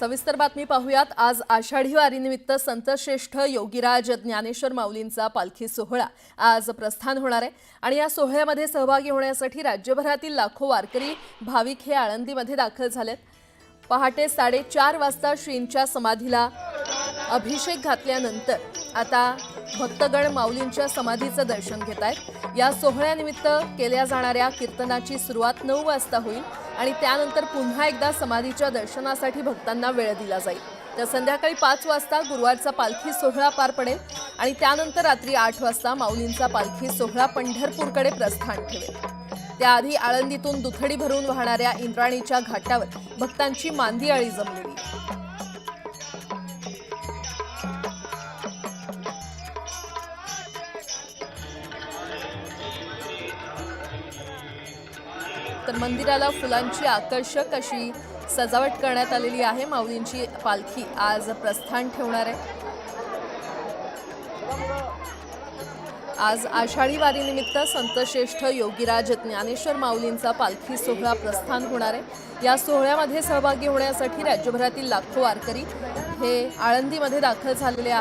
सविस्तर बातमी पाहूयात. आज आषाढी वारीनिमित्त संतश्रेष्ठ योगीराज ज्ञानेश्वर माऊलींचा पालखी सोहळा आज प्रस्थान होणार आहे. आणि या सोहळ्यामध्ये सहभागी होण्यासाठी राज्यभरातील लाखो वारकरी भाविक हे आळंदीमध्ये दाखल झालेत. पहाटे साडेचार वाजता श्रींच्या समाधीला अभिषेक घातल्यानंतर आता भक्तगण माऊलींच्या समाधीचं दर्शन घेत आहेत या सोहळ्यानिमित्त केल्या जाणाऱ्या कीर्तनाची सुरुवात नऊ वाजता होईल. आणि त्यानंतर पुन्हा एकदा समाधीच्या दर्शनासाठी भक्तांना वेळ दिला जाईल. तर संध्याकाळी पाच वाजता गुरुवारचा पालखी सोहळा पार पडेल आणि त्यानंतर रात्री आठ वाजता माऊलींचा पालखी सोहळा पंढरपूरकडे प्रस्थान ठेवेल. त्याआधी आळंदीतून दुथडी भरून वाहणाऱ्या इंद्राणीच्या घाटावर भक्तांची मांदियाळी जमलेली. तर मंदिराला फुलांची आकर्षक अशी सजावट करण्यात आलेली आहे. माऊलींची पालखी आज प्रस्थान ठेवणार आहे. आज आषाढी वारीनिमित्त संतश्रेष्ठ योगीराज ज्ञानेश्वर माऊलींचा पालखी सोहळा प्रस्थान होणार आहे. या सोहळ्यामध्ये सहभागी होण्यासाठी राज्यभरातील लाखो वारकरी हे आळंदीमध्ये दाखल झालेले आहेत.